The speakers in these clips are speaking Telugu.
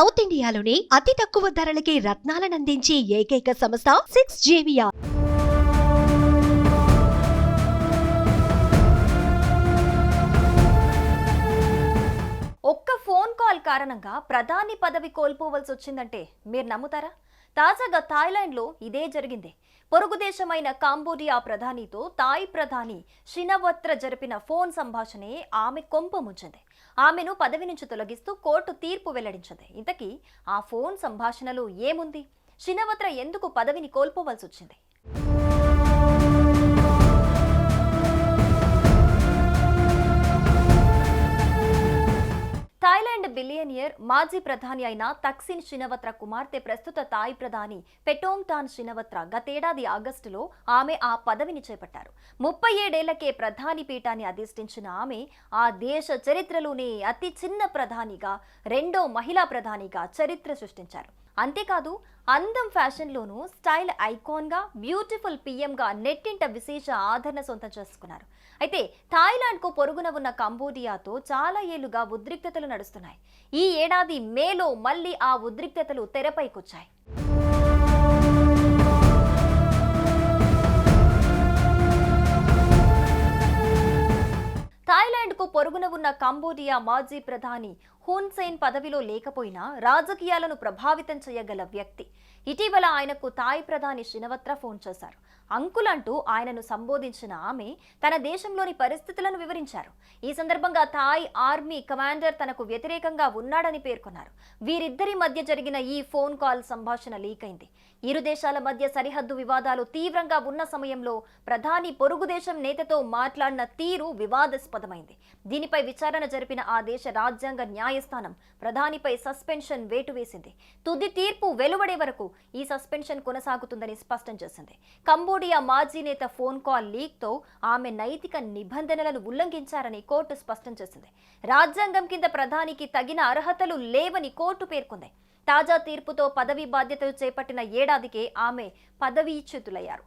సౌత్ ఇండియాలోనే అతి తక్కువ ధరలకి రత్నాలనందించే ఏకైక సంస్థ సిక్స్ జేవియా ఒక్క ఫోన్ కాల్ కారణంగా ప్రధాని పదవి కోల్పోవలసి వచ్చిందంటే మీరు నమ్ముతారా? తాజాగా థాయిలాండ్లో ఇదే జరిగింది. పొరుగు దేశమైన కాంబోడియా ప్రధానితో థాయ్ ప్రధాని షినవత్ర జరిపిన ఫోన్ సంభాషణే ఆమె కొంప ముంచింది. ఆమెను పదవి నుంచి తొలగిస్తూ కోర్టు తీర్పు వెల్లడించింది. ఇంతకీ ఆ ఫోన్ సంభాషణలో ఏముంది? షినవత్ర ఎందుకు పదవిని కోల్పోవలసి వచ్చింది? బిలియనియర్ మాజీ ప్రధాని అయిన తక్సిన్ షినవత్ర కుమార్తె ప్రస్తుత తాయ్ ప్రధాని పెటోంగ్ టాన్ షినవత్ర గతేడాది ఆగస్టులో ఆమె ఆ పదవిని చేపట్టారు. ముప్పై ఏడేళ్ళకే ప్రధాని పీఠాన్ని అధిష్ఠించిన ఆమె ఆ దేశ చరిత్రలోనే అతి చిన్న ప్రధానిగా రెండో మహిళా ప్రధానిగా చరిత్ర సృష్టించారు. అంతేకాదు అందం ఫ్యాషన్లోనూ స్టైల్ ఐకాన్గా బ్యూటిఫుల్ పిఎంగా నెట్టింట విశేష ఆదరణ సొంతం చేసుకున్నారు. అయితే థాయిలాండ్కు పొరుగున ఉన్న కంబోడియాతో చాలా ఏళ్ళుగా ఉద్రిక్తతలు నడుస్తున్నాయి. ఈ ఏడాది మేలో మళ్ళీ ఆ ఉద్రిక్తతలు తెరపైకొచ్చాయి. థాయిలాండ్కు పొరుగున ఉన్న కంబోడియా మాజీ ప్రధాని హున్సేన్ పదవిలో లేకపోయినా రాజకీయాలను ప్రభావితం చేయగల వ్యక్తి. ఇటీవల ఆయనకు తాయ్ ప్రధాని శినవత్ర ఫోన్ చేశారు. అంకుల్ అంటూ ఆయనను సంబోధించిన ఆమె తన దేశంలోని పరిస్థితులను వివరించారు. ఈ సందర్భంగా థాయ్ ఆర్మీ కమాండర్ తనకు వ్యతిరేకంగా ఉన్నాడని పేర్కొన్నారు. వీరిద్దరి మధ్య జరిగిన ఈ ఫోన్ కాల్ సంభాషణ లీక్ అయింది ఇరు దేశాల మధ్య సరిహద్దు వివాదాలు తీవ్రంగా ఉన్న సమయంలో ప్రధాని పొరుగు దేశం నేతతో మాట్లాడిన తీరు వివాదాస్పదమైంది. దీనిపై విచారణ జరిపిన ఆ దేశ రాజ్యాంగ న్యాయస్థానం ప్రధానిపై సస్పెన్షన్ వేటు వేసింది. తుది తీర్పు వెలువడే వరకు ఈ సస్పెన్షన్ కొనసాగుతుందని స్పష్టం చేసింది. కంబోడియా మాజీ నేత ఫోన్ కాల్ లీక్తో ఆమె నైతిక నిబంధనలను ఉల్లంఘించారని కోర్టు స్పష్టం చేసింది. రాజ్యాంగం కింద ప్రధానికి తగిన అర్హతలు లేవని కోర్టు పేర్కొంది. తాజా తీర్పుతో పదవి బాధ్యతలు చేపట్టిన ఏడాదికే ఆమె పదవీచ్యుతులయ్యారు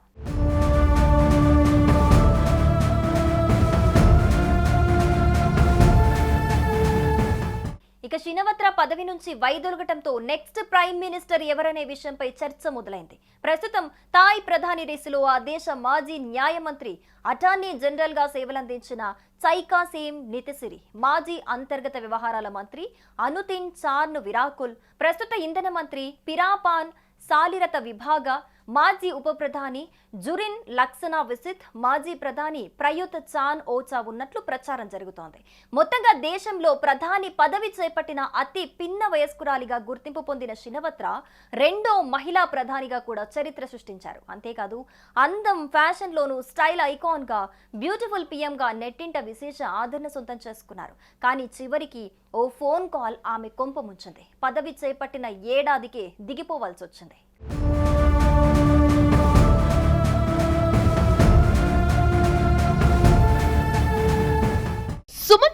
ఇక షినవత్ర పదవి నుంచి వైదొలగటంతో నెక్స్ట్ ప్రైమ్ మినిస్టర్ ఎవరనే విషయంపై చర్చ మొదలైంది. ప్రస్తుతం థాయ్ ప్రధాని రేసులో ఆ దేశ మాజీ న్యాయ మంత్రి అటార్నీ జనరల్గా సేవలందించిన చైకా సేమ్ నితిసిరి మాజీ అంతర్గత వ్యవహారాల మంత్రి అనుతిన్ చార్ను విరాకుల్ ప్రస్తుత ఇంధన మంత్రి పిరాపాన్ సాలిరత విభాగ మాజీ ఉప ప్రధాని జురిన్ లక్సనా విసిత్ మాజీ ప్రధాని ప్రయుత్ చాన్ ఓచా ఉన్నట్లు ప్రచారం జరుగుతోంది. మొత్తంగా దేశంలో ప్రధాని పదవి చేపట్టిన అతి పిన్న వయస్కురాలిగా గుర్తింపు పొందిన శినవత్ర రెండో మహిళా ప్రధానిగా కూడా చరిత్ర సృష్టించారు. అంతేకాదు అందం ఫ్యాషన్లోనూ స్టైల్ ఐకాన్గా బ్యూటిఫుల్ పిఎంగా నెట్టింట విశేష ఆదరణ సొంతం చేసుకున్నారు. కానీ చివరికి ఓ ఫోన్ కాల్ ఆమె కొంప ముంచింది. పదవి చేపట్టిన ఏడాదికే దిగిపోవాల్సి వచ్చింది